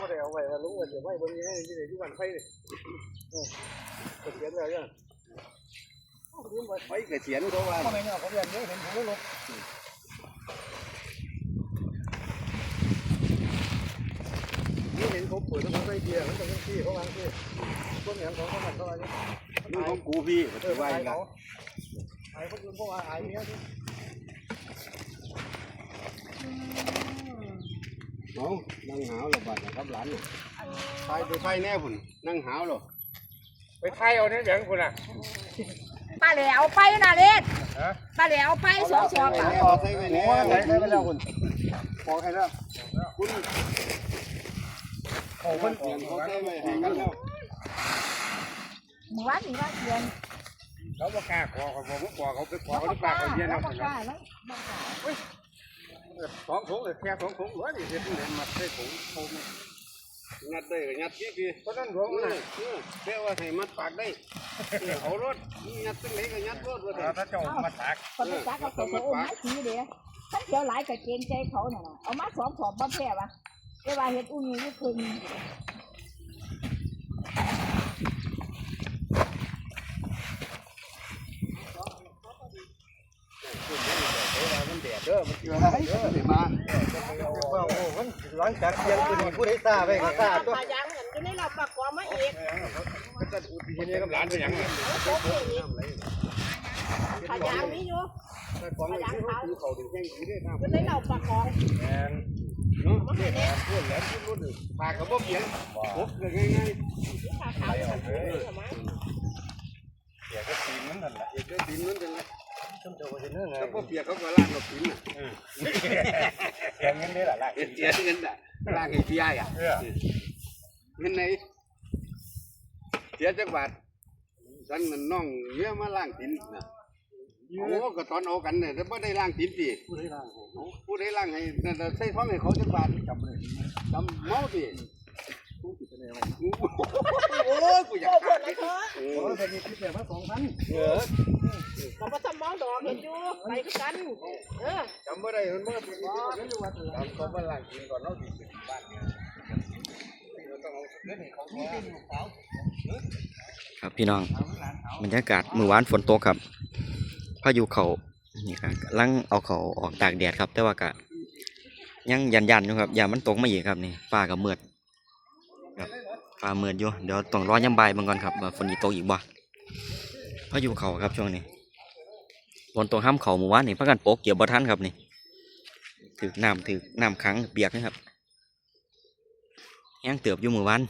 ก็ได้เอาไว้ว่ารู้ว่าเดี๋ยวไว้บนนี้ให้ที่ไหนที่วันไฟเลยเออเขียนเลยเนี่ยลืมไว้ไฟเกษียณเขาว่าทำไมเนี่ยเขาเรียนเยอะเห็นผมแล้วลบนี่เห็นเขาเปิดแล้วเขาใส่เบียร์เขาจะที่เขาวางที่ต้นอย่างของเขาหนักเท่าไหร่เนี่ยนี่ของกูพี่เอถืออว่าอายอีกละเขาอายคนอื่นเพราะว่าอายเมียที่ น้องนั่งหาวระบาดนะครับหลานน่ะไปไปไฟแน่พุ่นนั่งหาวหรอไปไทยเอาเนี่ยอย่างคุณอะป้าแหลวไปนะเล็ดป้าแหลวไปสองสองใส่อะแน่เอาใส่ไว้แน่ใส่ใส่ไปแล้วคุณพอใครแล้วคุณเขาคเพิ่นนเปลี่ยนเขาใส่ไว้ให้กันแล้วหมู่บ้านนี่ว่าเดือนเขาบอกกล้าขอเขาบอกว่าขอเขาไปขอเขาปากเขาเย็นแล้เอาวไปก็กแล้วล้าแล้วบ่กล้า สองถุงเลยแค่สองถุงเหลือนี่เห็นเลยมาใส่ถุงโคมงัดได้ก็งัดพี่พี่เพราะนั่นถุงเอน่ะอเออแค่ว่าให้มัดปากได้เออเอารถงัดตั้งไหนก็งัดรถว่าแต่ถ้าเจ้ามาตากคนไปจักเขาเขาโอ้ไม้สีเด้ท่านเขียวหลายกับเกณฑ์ใจเขาน่ะนะเอามาสองสอบบ่แพ้วะเรียกว่าเฮ็ดอุ้งนี่ก็คือ มันแดดเด้อมันเกลือให้เด้อได้มาว่าโอ้มันหลังจากเรียนคือผู้ใดทราบไปก็ทราบตัวขายางเหมือนกันนี่เราปากกว่ามาเอกก็อุทิศเนี่ยกับหลานเป็นอย่างนี้ขายางนี้อยู่แต่ของไอ้ที่เขาถือเขาถึงแจ้งถือได้ครับก็เลยเราปากกองแอนเนาะเด็กพูดแล้วพูดรู้ปากกับบ่เพียงปุ๊บเลยง่ายขาขาวกันเลยทำไมเดี๋ยวก็ตีนมันนั่นแหละๆเด็กได้ตีนมันจังไง จนเจ้าก็จะเนื่องไงถ้าบ่เปียกเขาก็ล้างกับตีนน่ะแข่งกันได้หลายเฮ็ดเสียเงินน่ะล้างให้พี่อะเออเงินไหนเสียจักบาทสันมันน้องเมียมาล้างตีนน่ะโอ้ก็ตอนเอากันเนี่ยแต่บ่ได้ล้างตีนติผู้ใดล่างผู้ใดล้างให้นั่นน่ะใส่ท้องให้เขาจักบาทจำเลยจำเมาติผู้ติดอะไร โอ้ยกูอยากขาดเลยโอ้โอ้ยยเป็นที่เสียมาสองพันเออเราก็ทำมองดอกเห็นอยู่ไปกัน เออจำบ่ได้มันบ่เป็นที่เดี๋ยวอยู่วัดจำเขามาหล้างตีนก่อนเนาะสิขึ้นบ้านเนี่ยเราต้องเอาเงินให้เขาเนี่ยครับพี่น้องบรรยากาศเมื่อวานฝนตกครับพายุเขานี่ครับลังเอาเขาออกตากแดดครับ แต่ว่ากะยังยันยันอยู่ครับอย่ามันตกมาอีกครับนี่ฟ้ากับเมือด ครับฟ้ามืดอยู่เดี๋ยวต้องรอย่ำบายเบิ่งก่อนครับฝนจะตกอีกบ่พายุเขาครับช่วงนี้ฝนตกห้ามเขาเมื่อวานนี่พักกันโปกเกี่ยวบ่ทันครับนี่ถึกน้ำถึกน้ำขังเปียกนะครับยังเติบอยู่เมื่อวาน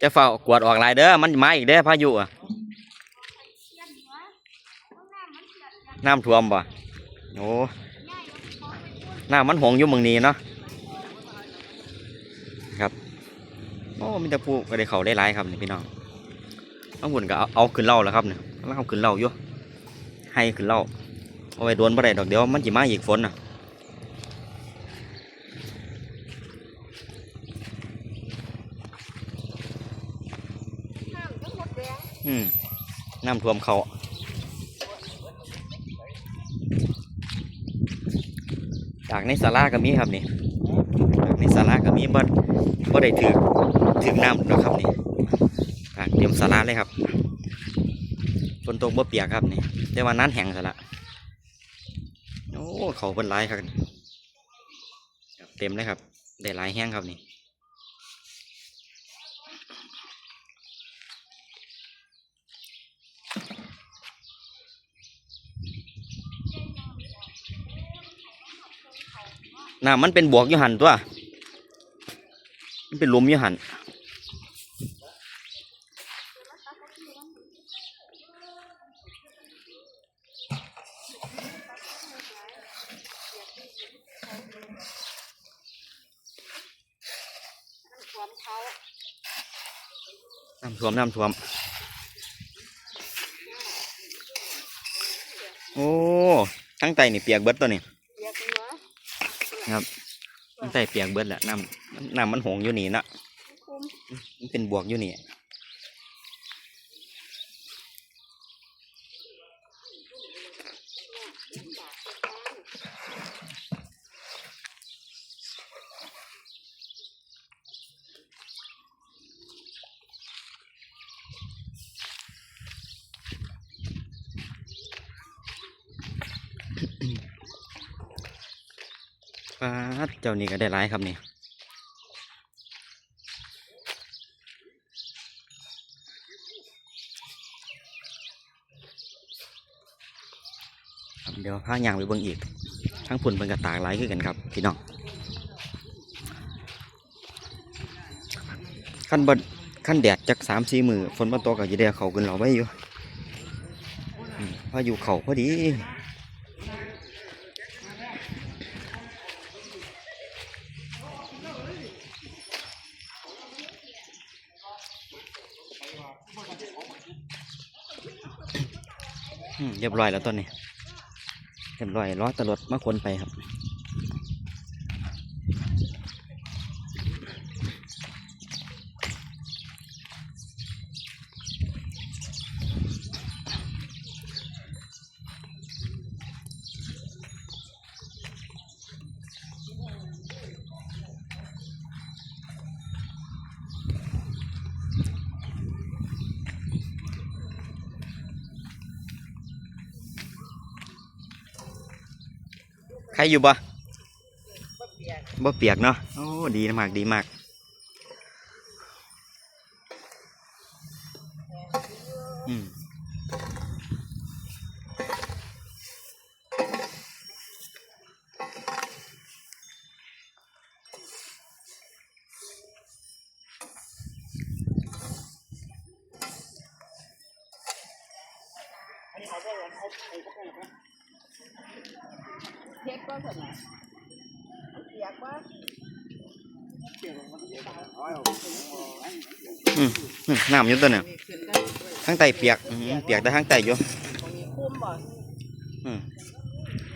จะเฝ้ากวดออกลายเด้อมันมาอีกเด้อพายุอะน้ำท่วมบ่โอ้น้ำมันหงอยู่เมืองนี้เนาะ ครับ โอ้มีแต่ผู้ก็ได้เขาได้หลายครับนี่พี่น้องต้องหุ่นก็เอาเอาขึ้นเล่าแล้วครับเนี่ยแล้วเอาขึ้นเล่าอยู่ให้ขึ้นเล่าเอาไว้โดนบ่ได้ดอกเดียวมันจิมาอีกฝนน่ะอืมน้ำท่วมเขาจากในสาราก็มีครับนี่จากในสาราก็มีบ่บ่ได้ถือ ถึงน้ำแล้วครับนี่เตรียมสาราเลยครับฝนตกบ่เปียกครับนี่แต่ว่านั้นแห้งซะละโอ้เขาเป็นลายครับครับเต็มเลยครับได้ลายแห้งครับนี่น้ำมันเป็นบวกยู่หันตัว มันเป็นลมยู่หัน น้ำท่วมน้ำท่วม โอ้ทั้งไตนี่เปียกเบิดตัวนี่เรียกเหนือครับมันใส่เปียกเบิดแหละน้ำน้ำมันหงอยู่นี่นะคุมมันเป็นบวกอยู่นี่ ปาดเจ้านี่ก็ได้หลายครับนี่เดี๋ยวพายางไปเบิ่งอีก ทั้งผุนเป็นกระตากหลายคือกันครับพี่น้องขั้นบดขั้นแดดจากสามสี่มือฝนมาตกก็จะได้เขาขึ้นเราไว้อยู่พาอยู่เขาพอดี เรียบร้อยแล้วต้นนี้เรียบร้อยล้อตลดมาคนไปครับ ใครอยู่บ่บ่เปียกเนาะโอ้ดีมากดีมากอืมเช็ดก็สนะเปียกว่าอื มอืมน้ำอยู่ตัวเนี่ยข้างใต้เปียกเปียกแต่ข้างใต้อยู่คุ้มบ่อืม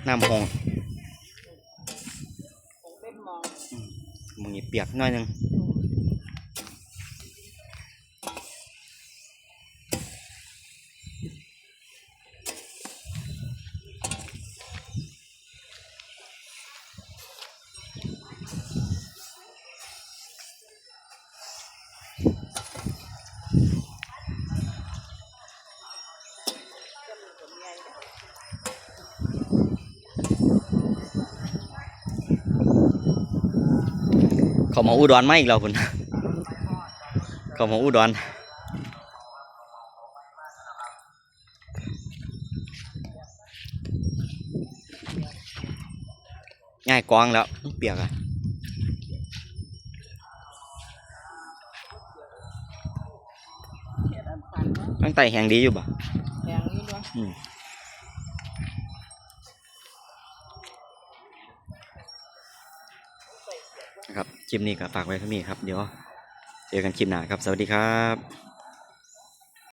น้ำหงมึงนี่เปียกน้อยนึง เขามาอุดรมาอีกแล้วคุณเขามาอุดรง่ายกวางแล้วเปียกอะตั้งแต่แหงดีอยู่บ่แข็งนี่ด้วย อืมนะ ครับคลิปนี้ก็ฝากไว้เท่านี้ครับ เดี๋ยวเจอกันคลิปหน้าครับ สวัสดีครับ